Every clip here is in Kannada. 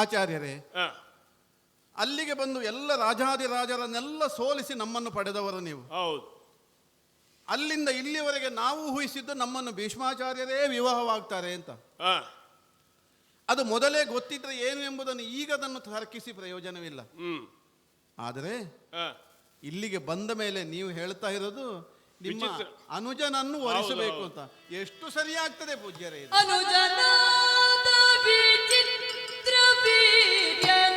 ಆಚಾರ್ಯರೇ ಅಲ್ಲಿಗೆ ಬಂದು ಎಲ್ಲ ರಾಜಾದಿರಾಜರನ್ನೆಲ್ಲ ಸೋಲಿಸಿ ನಮ್ಮನ್ನು ಪಡೆದವರು ನೀವು. ಹೌದು. ಅಲ್ಲಿಂದ ಇಲ್ಲಿವರೆಗೆ ನಾವು ಊಹಿಸಿದ್ದು ನಮ್ಮನ್ನು ಭೀಷ್ಮಾಚಾರ್ಯರೇ ವಿವಾಹವಾಗ್ತಾರೆ ಅಂತ. ಅದು ಮೊದಲೇ ಗೊತ್ತಿದ್ರೆ ಏನು ಎಂಬುದನ್ನು ಈಗ ಅದನ್ನು ತರ್ಕಿಸಿ ಪ್ರಯೋಜನವಿಲ್ಲ. ಆದರೆ ಇಲ್ಲಿಗೆ ಬಂದ ಮೇಲೆ ನೀವು ಹೇಳ್ತಾ ಇರೋದು ನಿಮ್ಮ ಅನುಜನನ್ನು ಒರೆಸಬೇಕು ಅಂತ. ಎಷ್ಟು ಸರಿಯಾಗ್ತದೆ ಪೂಜ್ಯರೇ ಇದು?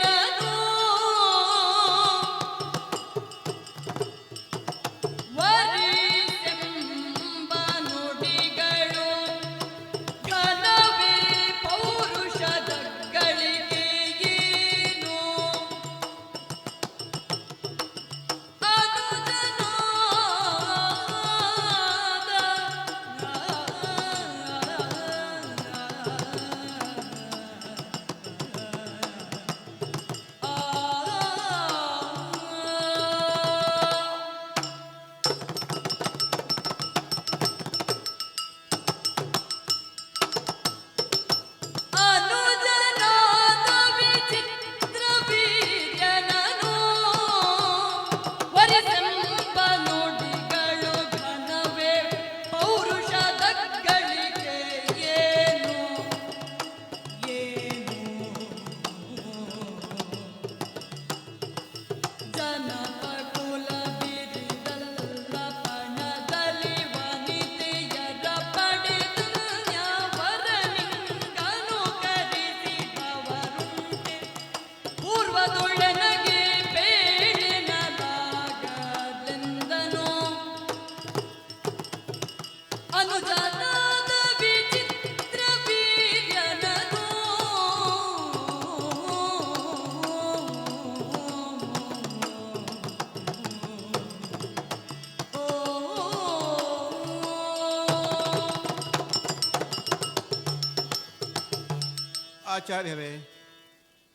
ಆಚಾರ್ಯರೇ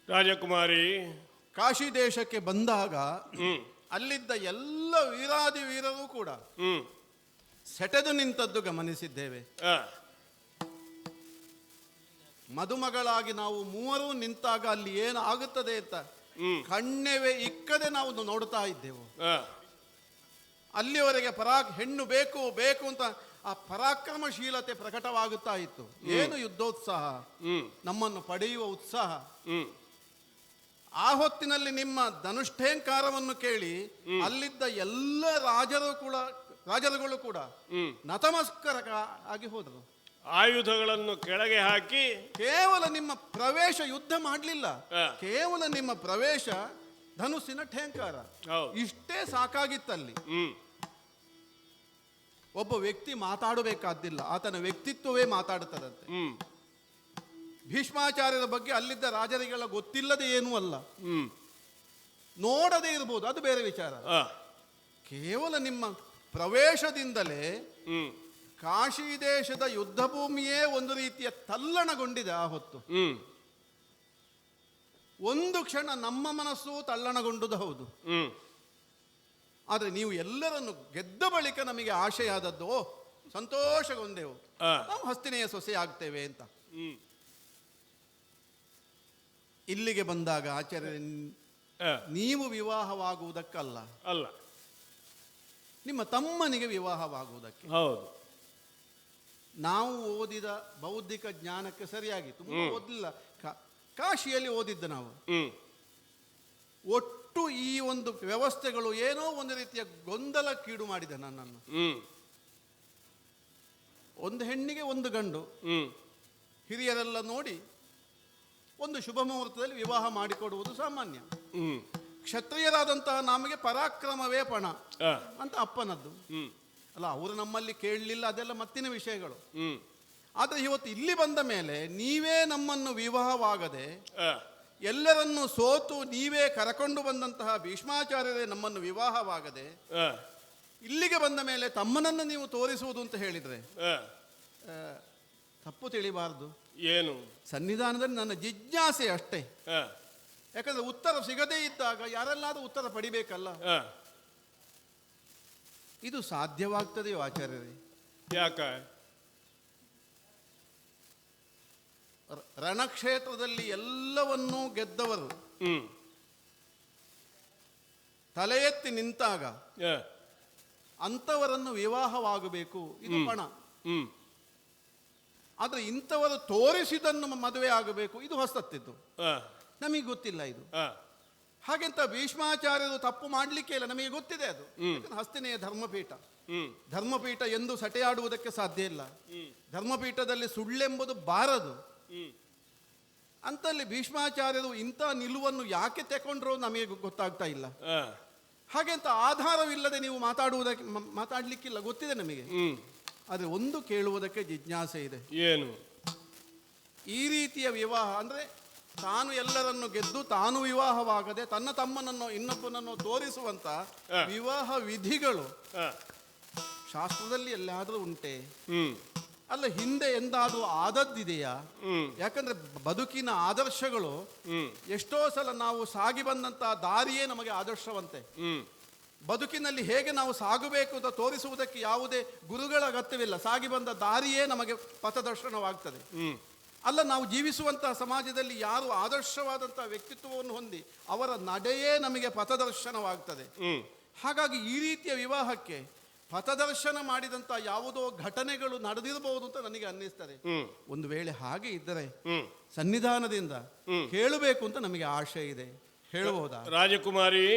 ರಾಜಕುಮಾರಿ ಕಾಶಿ ದೇಶಕ್ಕೆ ಬಂದಾಗ ಹ್ಮ್. ಅಲ್ಲಿದ್ದ ಎಲ್ಲ ವೀರಾದಿ ವೀರರು ಕೂಡ ಹ್ಮ್. ಸೆಟೆದು ನಿಂತದ್ದು ಗಮನಿಸಿದ್ದೇವೆ. ಆ, ಮದುಮಗಳಾಗಿ ನಾವು ಮೂವರು ನಿಂತಾಗ ಅಲ್ಲಿ ಏನು ಆಗುತ್ತದೆ ಅಂತ ಹ್ಮ್. ಕಣ್ಣೆವೆ ಇಕ್ಕದೆ ನಾವು ನೋಡ್ತಾ ಇದ್ದೆವು. ಆ, ಅಲ್ಲಿವರೆಗೆ ಪರಾಗ್ ಹೆಣ್ಣು ಬೇಕು ಬೇಕು ಅಂತ ಆ ಪರಾಕ್ರಮಶೀಲತೆ ಪ್ರಕಟವಾಗುತ್ತಾ ಇತ್ತು. ಏನು ಯುದ್ಧೋತ್ಸಾಹ? ನಮ್ಮನ್ನು ಪಡೆಯುವ ಉತ್ಸಾಹ? ಆ ಹೊತ್ತಿನಲ್ಲಿ ನಿಮ್ಮ ಧನುಷ್ಠೇಂಕಾರವನ್ನು ಕೇಳಿ ಅಲ್ಲಿದ್ದ ಎಲ್ಲ ರಾಜರು ಕೂಡ ರಾಜರುಗಳು ಕೂಡ ನತಮಸ್ಕರಕ ನತಮಸ್ಕರ ಆಗಿ ಹೋದರು. ಆಯುಧಗಳನ್ನು ಕೆಳಗೆ ಹಾಕಿ ಕೇವಲ ನಿಮ್ಮ ಪ್ರವೇಶ ಯುದ್ಧ ಮಾಡಲಿಲ್ಲ. ಕೇವಲ ನಿಮ್ಮ ಪ್ರವೇಶ ಧನುಸ್ಸಿನ ಠೇಂಕಾರ. ಇಷ್ಟೇ ಸಾಕಾಗಿತ್ತಲ್ಲಿ. ಒಬ್ಬ ವ್ಯಕ್ತಿ ಮಾತಾಡಬೇಕಾದ್ದಿಲ್ಲ ಆತನ ವ್ಯಕ್ತಿತ್ವವೇ ಮಾತಾಡುತ್ತದಂತೆ. ಭೀಷ್ಮಾಚಾರ್ಯರ ಬಗ್ಗೆ ಅಲ್ಲಿದ್ದ ರಾಜರಿಗೆಲ್ಲ ಗೊತ್ತಿಲ್ಲದೆ ಏನೂ ಅಲ್ಲ. ನೋಡದೇ ಇರಬಹುದು ಅದು ಬೇರೆ ವಿಚಾರ. ಕೇವಲ ನಿಮ್ಮ ಪ್ರವೇಶದಿಂದಲೇ ಕಾಶಿ ದೇಶದ ಯುದ್ಧ ಭೂಮಿಯೇ ಒಂದು ರೀತಿಯ ತಲ್ಲಣಗೊಂಡಿದೆ ಆ ಹೊತ್ತು. ಒಂದು ಕ್ಷಣ ನಮ್ಮ ಮನಸ್ಸು ತಲ್ಲಣಗೊಂಡುದು ಹೌದು. ಆದರೆ ನೀವು ಎಲ್ಲರನ್ನು ಗೆದ್ದ ಬಳಿಕ ನಮಗೆ ಆಶೆಯಾದದ್ದು ಸಂತೋಷಗೊಂಡೆವು ನಾವು ಹಸ್ತಿನೆಯ ಸೊಸೆ ಆಗ್ತೇವೆ ಅಂತ. ಇಲ್ಲಿಗೆ ಬಂದಾಗ ಆಚಾರ್ಯ ನೀವು ವಿವಾಹವಾಗುವುದಕ್ಕಲ್ಲ. ಅಲ್ಲ. ನಿಮ್ಮ ತಮ್ಮನಿಗೆ ವಿವಾಹವಾಗುವುದಕ್ಕೆ. ಹೌದು. ನಾವು ಓದಿದ ಬೌದ್ಧಿಕ ಜ್ಞಾನಕ್ಕೆ ಸರಿಯಾಗಿ ತುಂಬ ಓದಲಿಲ್ಲ. ಕಾಶಿಯಲ್ಲಿ ಓದಿದ್ದು ನಾವು. ಹ್ಮ್. ಒಟ್ಟು ಈ ಒಂದು ವ್ಯವಸ್ಥೆಗಳು ಏನೋ ಒಂದು ರೀತಿಯ ಗೊಂದಲಕ್ಕೀಡು ಮಾಡಿದೆ ನನ್ನನ್ನು. ಒಂದು ಹೆಣ್ಣಿಗೆ ಒಂದು ಗಂಡು. ಹಿರಿಯರೆಲ್ಲ ನೋಡಿ ಒಂದು ಶುಭ ಮುಹೂರ್ತದಲ್ಲಿ ವಿವಾಹ ಮಾಡಿಕೊಡುವುದು ಸಾಮಾನ್ಯ. ಕ್ಷತ್ರಿಯರಾದಂತಹ ನಮಗೆ ಪರಾಕ್ರಮವೇ ಪಣ ಅಂತ ಅಪ್ಪನದ್ದು. ಅಲ್ಲ ಅವರು ನಮ್ಮಲ್ಲಿ ಕೇಳಲಿಲ್ಲ ಅದೆಲ್ಲ ಮತ್ತಿನ ವಿಷಯಗಳು. ಆದ್ರೆ ಇವತ್ತು ಇಲ್ಲಿ ಬಂದ ಮೇಲೆ ನೀವೇ ನಮ್ಮನ್ನು ವಿವಾಹವಾಗದೆ ಎಲ್ಲರನ್ನೂ ಸೋತು ನೀವೇ ಕರಕೊಂಡು ಬಂದಂತಹ ಭೀಷ್ಮಾಚಾರ್ಯರೇ ನಮ್ಮನ್ನು ವಿವಾಹವಾಗದೆ ಇಲ್ಲಿಗೆ ಬಂದ ಮೇಲೆ ತಮ್ಮನನ್ನು ನೀವು ತೋರಿಸುವುದು ಅಂತ ಹೇಳಿದರೆ ತಪ್ಪು ತಿಳಿಬಾರದು. ಏನು? ಸನ್ನಿಧಾನದಲ್ಲಿ ನನ್ನ ಜಿಜ್ಞಾಸೆ ಅಷ್ಟೇ. ಯಾಕಂದ್ರೆ ಉತ್ತರ ಸಿಗದೇ ಇದ್ದಾಗ ಯಾರೆಲ್ಲಾದ್ರೂ ಉತ್ತರ ಪಡಿಬೇಕಲ್ಲ? ಇದು ಸಾಧ್ಯವಾಗ್ತದೆಯೋ ಆಚಾರ್ಯರೇ? ಯಾಕ? ರಣಕ್ಷೇತ್ರದಲ್ಲಿ ಎಲ್ಲವನ್ನೂ ಗೆದ್ದವರು. ತಲೆ ಎತ್ತಿ ನಿಂತಾಗ ಅಂತವರನ್ನು ಅಂಥವರನ್ನು ವಿವಾಹವಾಗಬೇಕು. ಇದು ಪಣ. ಆದ್ರೆ ಇಂಥವರು ತೋರಿಸಿದನ್ನು ಮದುವೆ ಆಗಬೇಕು. ಇದು ಹೊಸತ್ತಿದ್ದು ನಮಗೆ ಗೊತ್ತಿಲ್ಲ ಇದು. ಹಾಗೆಂತ ಭೀಷ್ಮಾಚಾರ್ಯರು ತಪ್ಪು ಮಾಡಲಿಕ್ಕೆ ಇಲ್ಲ. ನಮಗೆ ಗೊತ್ತಿದೆ ಅದು. ಹಸ್ತಿನೇ ಹಸ್ತಿನೆಯ ಧರ್ಮಪೀಠ. ಧರ್ಮಪೀಠ ಎಂದು ಸಟೆಯಾಡುವುದಕ್ಕೆ ಸಾಧ್ಯ ಇಲ್ಲ. ಧರ್ಮಪೀಠದಲ್ಲಿ ಸುಳ್ಳೆಂಬುದು ಬಾರದು. ಅಂತಲ್ಲಿ ಭೀಷ್ಮಾಚಾರ್ಯರು ಇಂಥ ನಿಲುವನ್ನು ಯಾಕೆ ತಗೊಂಡ್ರು ನಮಗೆ ಗೊತ್ತಾಗ್ತಾ ಇಲ್ಲ. ಹಾಗೆ ಅಂತ ಆಧಾರವಿಲ್ಲದೆ ನೀವು ಮಾತಾಡುವುದಕ್ಕೆ ಮಾತಾಡ್ಲಿಕ್ಕಿಲ್ಲ ಗೊತ್ತಿದೆ ನಮಗೆ. ಆದ್ರೆ ಒಂದು ಕೇಳುವುದಕ್ಕೆ ಜಿಜ್ಞಾಸೆ ಇದೆ. ಏನು? ಈ ರೀತಿಯ ವಿವಾಹ ಅಂದ್ರೆ ತಾನು ಎಲ್ಲರನ್ನು ಗೆದ್ದು ತಾನು ವಿವಾಹವಾಗದೆ ತನ್ನ ತಮ್ಮನನ್ನು ಇನ್ನೊಬ್ಬನನ್ನು ತೋರಿಸುವಂತ ವಿವಾಹ ವಿಧಿಗಳು ಶಾಸ್ತ್ರದಲ್ಲಿ ಎಲ್ಲಾದರೂ ಉಂಟೆ. ಅಲ್ಲ ಹಿಂದೆ ಎಂದಾದರೂ ಆದದ್ದಿದೆಯಾ? ಯಾಕಂದ್ರೆ ಬದುಕಿನ ಆದರ್ಶಗಳು ಎಷ್ಟೋ ಸಲ ನಾವು ಸಾಗಿ ಬಂದಂತಹ ದಾರಿಯೇ ನಮಗೆ ಆದರ್ಶವಂತೆ. ಬದುಕಿನಲ್ಲಿ ಹೇಗೆ ನಾವು ಸಾಗಬೇಕು ಅಂತ ತೋರಿಸುವುದಕ್ಕೆ ಯಾವುದೇ ಗುರುಗಳ ಅಗತ್ಯವಿಲ್ಲ. ಸಾಗಿ ಬಂದ ದಾರಿಯೇ ನಮಗೆ ಪಥದರ್ಶನವಾಗ್ತದೆ. ಅಲ್ಲ ನಾವು ಜೀವಿಸುವಂತಹ ಸಮಾಜದಲ್ಲಿ ಯಾರು ಆದರ್ಶವಾದಂತಹ ವ್ಯಕ್ತಿತ್ವವನ್ನು ಹೊಂದಿ ಅವರ ನಡೆಯೇ ನಮಗೆ ಪಥದರ್ಶನವಾಗ್ತದೆ. ಹಾಗಾಗಿ ಈ ರೀತಿಯ ವಿವಾಹಕ್ಕೆ ಪಥದರ್ಶನ ಮಾಡಿದಂತ ಯಾವುದೋ ಘಟನೆಗಳು ನಡೆದಿರಬಹುದು ಅಂತ ನನಗೆ ಅನ್ನಿಸ್ತದೆ. ಒಂದು ವೇಳೆ ಹಾಗೆ ಇದ್ದರೆ ಸನ್ನಿಧಾನದಿಂದ. ಕೇಳಬೇಕು ಅಂತ ನಮಗೆ ಆಶೆ ಇದೆ. ಹೇಳಬಹುದಾ? ರಾಜಕುಮಾರಿ